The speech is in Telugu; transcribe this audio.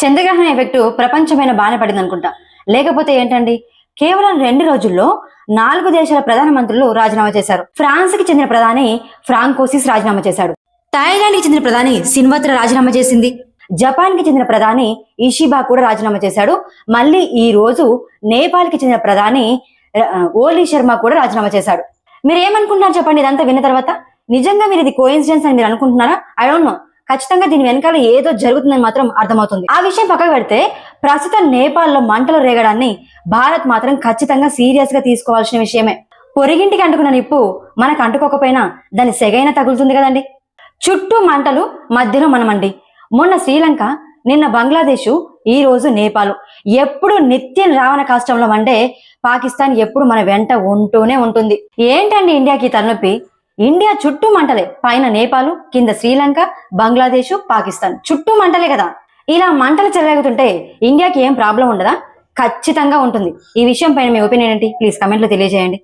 చంద్రగ్రహణ ఎఫెక్ట్ ప్రపంచమైన బాగానే పడింది అనుకుంటా లేకపోతే ఏంటండి? కేవలం రెండు రోజుల్లో నాలుగు దేశాల ప్రధానమంత్రులు రాజీనామా చేశారు. ఫ్రాన్స్కి చెందిన ప్రధాని ఫ్రాంకోసిస్ రాజీనామా చేశాడు. థాయిలాండ్కి చెందిన ప్రధాని సిన్వత్ర రాజీనామా చేసింది. జపాన్కి చెందిన ప్రధాని ఇషిబా కూడా రాజీనామా చేశాడు. మళ్ళీ ఈ రోజు నేపాల్కి చెందిన ప్రధాని ఓలీ శర్మ కూడా రాజీనామా చేశాడు. మీరు ఏమనుకుంటున్నారు చెప్పండి ఇదంతా విన్న తర్వాత? నిజంగా మీరు ఇది కోయిన్సిడెన్స్ అని మీరు అనుకుంటున్నారా? ఐ డోంట్ నో ఖచ్చితంగా దీని వెనకాల ఏదో జరుగుతుందని మాత్రం అర్థమవుతుంది. ఆ విషయం పక్కకు పెడితే ప్రస్తుతం నేపాల్లో మంటలు రేగడాన్ని భారత్ మాత్రం ఖచ్చితంగా సీరియస్గా తీసుకోవాల్సిన విషయమే. పొరిగింటికి అంటుకున్న నిప్పు మనకు అంటుకోకపోయినా దాని సెగైన తగులుతుంది కదండి. చుట్టూ మంటలు మధ్యలో మనమండి. మొన్న శ్రీలంక నిన్న బంగ్లాదేశ్ ఈ రోజు నేపాల్. ఎప్పుడు నిత్యం రావణ కాష్టంలో అంటే పాకిస్తాన్ ఎప్పుడు మన వెంట ఉంటూనే ఉంటుంది. ఏంటండి ఇండియాకి తలనొప్పి? ఇండియా చుట్టూ మంటలే. పైన నేపాల్ కింద శ్రీలంక బంగ్లాదేశ్ పాకిస్తాన్. చుట్టూ మంటలే కదా. ఇలా మంటలు చెలరేగుతుంటే ఇండియాకి ఏం ప్రాబ్లం ఉండదా? ఖచ్చితంగా ఉంటుంది. ఈ విషయం పైన మీ ఒపీనియన్ ఏంటి? ప్లీజ్ కమెంట్లో తెలియజేయండి.